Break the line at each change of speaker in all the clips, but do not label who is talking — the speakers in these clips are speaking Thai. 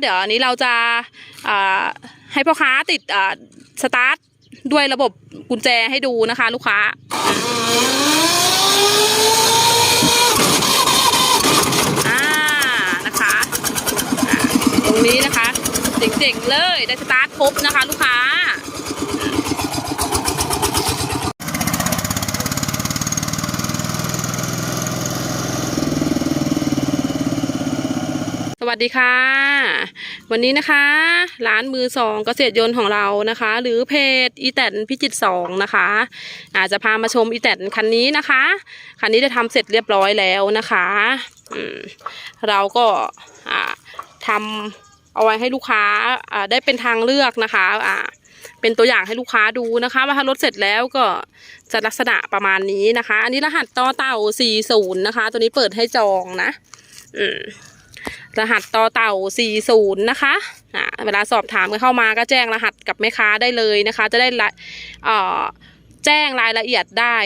เดี๋ยวอันนี้เราจะให้พ่อค้าติดสตาร์ทด้วยระบบกุญแจให้ดูนะคะลูกค้าอ่านะคะอ่าตรงนี้นะคะเจ๋งๆเลยได้สตาร์ทครบนะคะลูกค้า สวัส ดีค่ะ วันนี้นะคะร้านมือสองเกษตรยนต์ของเรานะคะ หรือเพจอีแตนพิจิตสองนะคะ อาจจะพามาชมอีแตนคันนี้นะคะคันนี้จะทำเสร็จเรียบร้อยแล้วนะคะเราก็อ่าทำเอาไว้ให้ลูกค้าได้เป็นทางเลือกนะคะเป็นตัวอย่างให้ลูกค้าดูนะคะ ว่าถ้ารถเสร็จแล้วก็จะลักษณะประมาณนี้นะคะ อันนี้รหัสต่อเต่า40นะคะ ตัวนี้เปิดให้จองนะ อืม รหัสต่อเต่า 40 นะคะอ่เวลาสอบถามกันเข้ามาก็แจ้งรหัสกับแม่ค้าได้เลยนะคะ จะได้ละเอ่อแจ้งรายละเอียดได้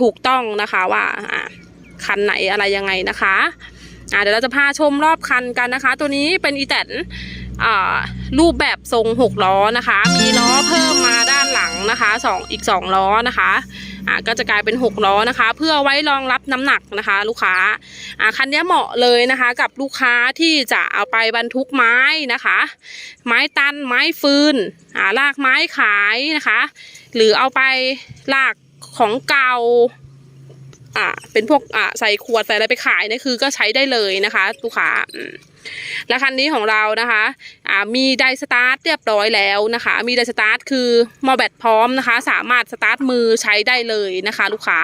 ถูกต้องนะคะว่าอ่าคันไหนอะไรยังไงนะคะอ่าเดี๋ยวเราจะพาชมรอบคันกันนะคะ ตัวนี้เป็นอีแตนอ่ารูปแบบทรง 6 ล้อนะคะ มีล้อเพิ่มมาด้านหลังนะคะสองอีก 2 ล้อนะคะ อ่าก็จะกลายเป็น 6 ล้อนะคะ เพื่อไว้รองรับน้ำหนักนะคะ ลูกค้าอ่าคันนี้เหมาะเลยนะคะ กับลูกค้าที่จะเอาไปบรรทุกไม้นะคะ ไม้ตันไม้ฟืนอ่าลากไม้ขายนะคะ หรือเอาไปลากของเก่าอ่าเป็นพวกอ่าใส่ขวดใส่อะไรไปขายนี่คือก็ใช้ได้เลยนะคะ ลูกค้าอืม และคันนี้ของเรานะคะอ่ามีไดสตาร์ทเรียบร้อยแล้วนะคะ มีไดสตาร์ทคือมอแบตพร้อมนะคะ สามารถสตาร์ทมือใช้ได้เลยนะคะ ลูกค้า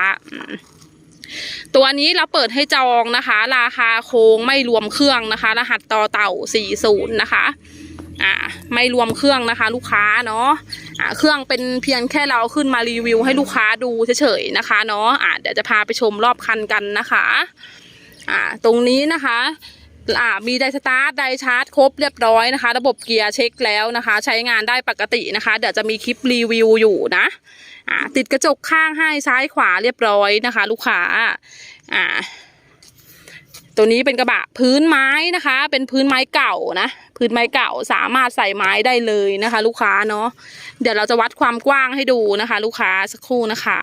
ตัวนี้เราเปิดให้จองนะคะ ราคาโค้งไม่รวมเครื่องนะคะ รหัสต่อเต่า 40 นะคะอ่าไม่รวมเครื่องนะคะ ลูกค้าเนาะอ่าเครื่องเป็นเพียงแค่เราขึ้นมารีวิวให้ลูกค้าดูเฉยๆนะคะเนาะอ่าเดี๋ยวจะพาไปชมรอบคันกันนะคะอ่าตรงนี้นะคะ อ่ามีไดสตาร์ทไดชาร์จครบเรียบร้อยนะคะ ระบบเกียร์เช็คแล้วนะคะ ใช้งานได้ปกตินะคะ เดี๋ยวจะมีคลิปรีวิวอยู่นะอ่าติดกระจกข้างให้ซ้ายขวาเรียบร้อยนะคะ ลูกค้าอ่าตัวนี้เป็นกระบะพื้นไม้นะคะ เป็นพื้นไม้เก่านะ พื้นไม้เก่าสามารถใส่ไม้ได้เลยนะคะ ลูกค้าเนาะเดี๋ยวเราจะวัดความกว้างให้ดูนะคะ ลูกค้าสักครู่นะคะ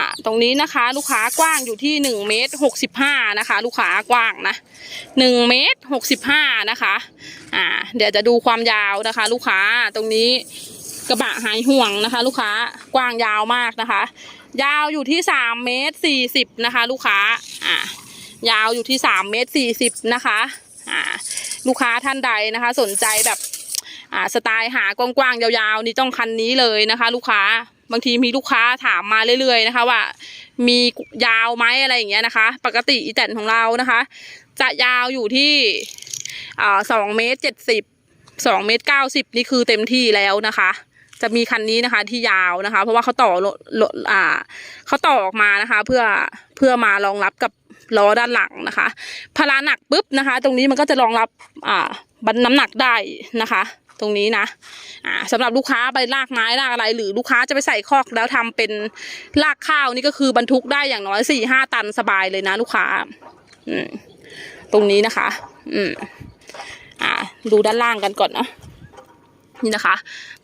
อ่าตรงนี้นะคะ ลูกค้ากว้างอยู่ที่หนึ่งเมตรหกสิบห้านะคะ ลูกค้ากว้างนะหนึ่งเมตรหกสิบห้านะคะอ่าเดี๋ยวจะดูความยาวนะคะ ลูกค้าตรงนี้กระบะหายห่วงนะคะ ลูกค้ากว้างยาวมากนะคะ ยาวอยู่ที่สามเมตรสี่สิบนะคะ ลูกค้าอ่ายาวอยู่ที่สามเมตรสี่สิบนะคะอ่าลูกค้าท่านใดนะคะ สนใจแบบอ่าสไตล์หากว้างๆยาวๆนี่ต้องคันนี้เลยนะคะ ลูกค้า บางทีมีลูกค้าถามมาเรื่อยๆนะคะ ว่า มียาวไหมอะไรอย่างเงี้ยนะคะ ปกติอีแตนของเรานะคะ จะยาวอยู่ที่สองเมตรเจ็ดสิบสองเมตรเก้าสิบนี่คือเต็มที่แล้วนะคะ จะมีคันนี้นะคะที่ยาวนะคะ เพราะว่าเขาต่อรถรถอ่าเขาต่อออกมานะคะ เพื่อเพื่อมารองรับกับล้อด้านหลังนะคะพลาหนักปุ๊บนะคะ ตรงนี้มันก็จะรองรับอ่าบันน้ำหนักได้นะคะ ตรงนี้นะอ่าสำหรับลูกค้าไปลากไม้ลากอะไร หรือลูกค้าจะไปใส่คอกแล้วทำเป็นลากข้าวนี่ก็คือบรรทุกได้อย่างน้อยสี่ห้าตันสบายเลยนะ ลูกค้า อืมตรงนี้นะคะ อืมอ่า ดูด้านล่างกันก่อนเนาะนี่นะคะ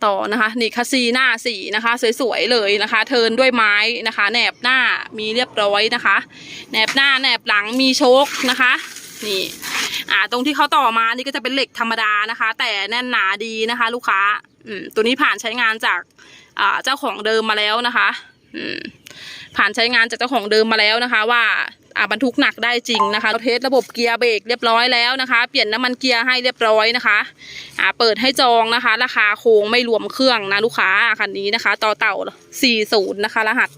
ต่อนะคะนี่คัสซีหน้าสีนะคะ สวยๆเลยนะคะ เทินด้วยไม้นะคะแหนบหน้ามีเรียบร้อยนะคะแหนบหน้าแหนบหลังมีโชคนะคะ นี่ อ่า ตรงที่เขาต่อมานี่ก็จะเป็นเหล็กธรรมดานะคะ แต่แน่นหนาดีนะคะ ลูกค้า อืมตัวนี้ผ่านใช้งานจากอ่าเจ้าของเดิมมาแล้วนะคะ อืมผ่านใช้งานจากเจ้าของเดิมมาแล้วนะคะ ว่าอ่าบรรทุกหนักได้จริงนะคะเราเทสระบบเกียร์เบรกเรียบร้อยแล้วนะคะ เปลี่ยนน้ำมันเกียร์ให้เรียบร้อยนะคะอ่าเปิดให้จองนะคะ ราคาโค้งไม่รวมเครื่องนะลูกค้าคันนี้นะคะต่อเต่า40นะคะ รหัส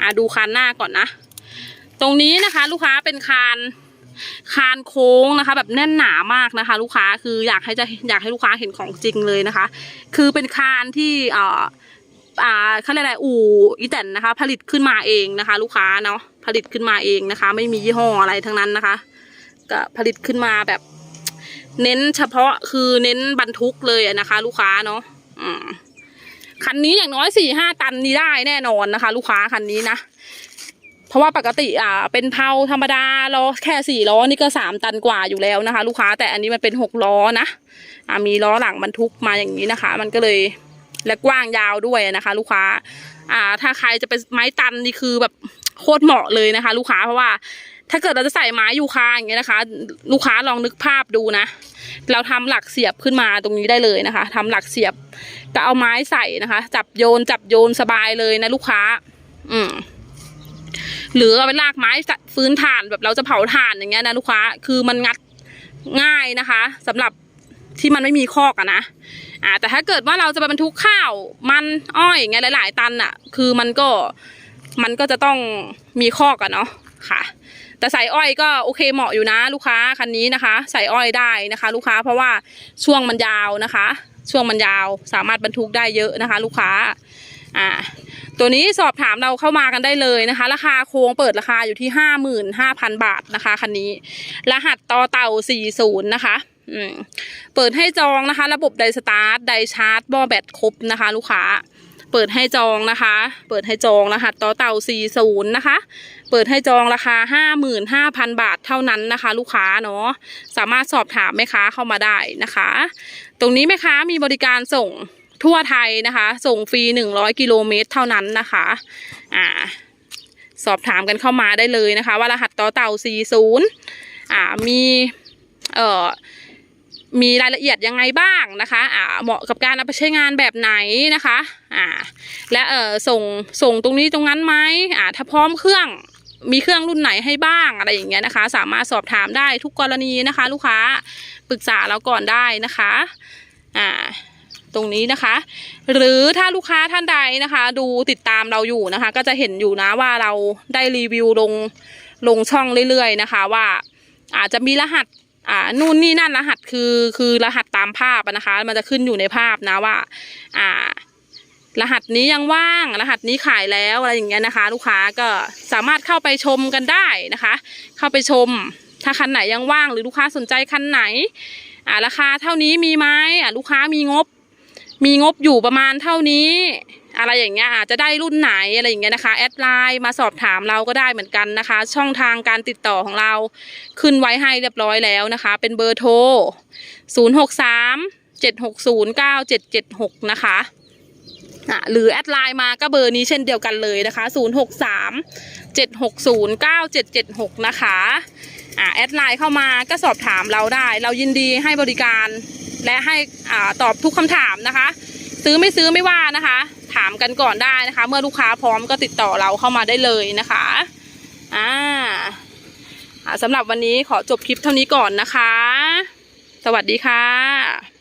อ่าดูคานหน้าก่อนนะ ตรงนี้นะคะ ลูกค้าเป็นคาน คานโค้งนะคะ แบบแน่นหนามากนะคะ ลูกค้าคืออยากให้จะอยากให้ลูกค้าเห็นของจริงเลยนะคะ คือเป็นคานที่เอ่ออ่าเขาเรียกอะไรอู่อีแตนนะคะ ผลิตขึ้นมาเองนะคะ ลูกค้าเนาะผลิตขึ้นมาเองนะคะ ไม่มียี่ห้ออะไรทั้งนั้นนะคะ ก็ผลิตขึ้นมาแบบ เน้นเฉพาะคือเน้นบรรทุกเลยนะคะ ลูกค้าเนาะอืมคันนี้อย่างน้อยสี่ห้าตันนี่ได้แน่นอนนะคะ ลูกค้าคันนี้นะ ราะว่าปกติอ่าเป็นเพาธรรมดาล้อแค่สี่ล้อนี่ก็สามตันกว่าอยู่แล้วนะคะ ลูกค้าแต่อันนี้มันเป็นหกล้อนะอ่ามีล้อหลังบรรทุกมาอย่างนี้นะคะ มันก็เลยและกว้างยาวด้วยนะคะ ลูกค้า อ่า ถ้าใครจะเป็นไม้ตันนี่คือแบบโคตรเหมาะเลยนะคะ ลูกค้าเพราะว่า ถ้าเกิดเราจะใส่ไม้ยูคาอย่างเงี้ยนะคะ ลูกค้าลองนึกภาพดูนะ เราทำหลักเสียบขึ้นมาตรงนี้ได้เลยนะคะทำหลักเสียบก็เอาไม้ใส่นะคะ จับโยนจับโยนสบายเลยนะลูกค้า อืม หรือเอาไปลากไม้ฟื้นถ่านแบบเราจะเผาถ่านอย่างเงี้ยนะลูกค้าคือมันงัดง่ายนะคะสำหรับที่มันไม่มีคอกอะนะอ่าแต่ถ้าเกิดว่าเราจะไปบรรทุกข้าว มันอ้อยอย่างเงี้ยหลาย ๆ ตันอะคือมันก็มันก็จะต้องมีคอกอะเนาะค่ะ แต่ใส่อ้อยก็โอเคเหมาะอยู่นะลูกค้าคันนี้นะคะใส่อ้อยได้นะคะ ลูกค้าเพราะว่าช่วงมันยาวนะคะ ช่วงมันยาวสามารถบรรทุกได้เยอะนะคะ ลูกค้าอ่า ตัวนี้สอบถามเราเข้ามากันได้เลยนะคะ ราคาโค้งเปิดราคาอยู่ที่ห้าหมื่นห้าพันบาทนะคะคันนี้ รหัสต่อเต่าสี่ศูนย์นะคะเปิดให้จองนะคะ ระบบไดสตาร์ทไดชาร์จบอแบตครบนะคะ ลูกค้า เปิดให้จองนะคะ เปิดให้จองรหัสต่อเต่าสี่ศูนย์นะคะ เปิดให้จองราคาห้าหมื่นห้าพันบาทเท่านั้นนะคะ ลูกค้าเนาะสามารถสอบถามแม่ค้าเข้ามาได้นะคะ ตรงนี้แม่ค้ามีบริการส่ง ทั่วไทยนะคะ ส่งฟรีหนึ่งร้อยกิโลเมตรเท่านั้นนะคะ อ่า สอบถามกันเข้ามาได้เลยนะคะ ว่ารหัสต่อเต่าสี่ศูนย์อ่ามีเอ่อมีรายละเอียดยังไงบ้างนะคะ อ่า เหมาะกับการเอาไปใช้งานแบบไหนนะคะ อ่า และเออส่งส่งตรงนี้ตรงนั้นไหมอ่า ถ้าพร้อมเครื่องมีเครื่องรุ่นไหนให้บ้างอะไรอย่างเงี้ยนะคะ สามารถสอบถามได้ทุกกรณีนะคะ ลูกค้าปรึกษาเราก่อนได้นะคะ อ่า ตรงนี้นะคะ หรือถ้าลูกค้าท่านใดนะคะ ดูติดตามเราอยู่นะคะ ก็จะเห็นอยู่นะว่าเราได้รีวิวลงลงช่องเรื่อยๆนะคะ ว่าอาจจะมีรหัสอ่านู่นนี่นั่นรหัสคือคือรหัสตามภาพนะคะ มันจะขึ้นอยู่ในภาพนะว่า อ่ารหัสนี้ยังว่าง รหัสนี้ขายแล้วอะไรอย่างเงี้ยนะคะ ลูกค้าก็สามารถเข้าไปชมกันได้นะคะ เข้าไปชม ถ้าคันไหนยังว่างหรือลูกค้าสนใจคันไหนอ่าราคาเท่านี้มีไหมอ่าลูกค้ามีงบ มีงบอยู่ประมาณเท่านี้ อะไรอย่างเงี้ยอาจจะได้รุ่นไหนอะไรอย่างเงี้ยนะคะแอดไลน์มาสอบถามเราก็ได้เหมือนกันนะคะ ช่องทางการติดต่อของเราขึ้นไว้ให้เรียบร้อยแล้วนะคะ เป็นเบอร์โทร 0 6 3 7 6 0 9 7 7 6 นะคะอะหรือแอดไลน์มาก็เบอร์นี้เช่นเดียวกันเลยนะคะ 0 6 3 7 6 0 9 7 7 6 นะคะอะแอดไลน์เข้ามาก็สอบถามเราได้ เรายินดีให้บริการ และให้อ่าตอบทุกคำถามนะคะ ซื้อไม่ซื้อไม่ว่านะคะ ถามกันก่อนได้นะคะ เมื่อลูกค้าพร้อมก็ติดต่อเราเข้ามาได้เลยนะคะอ่าสำหรับวันนี้ขอจบคลิปเท่านี้ก่อนนะคะ สวัสดีค่ะ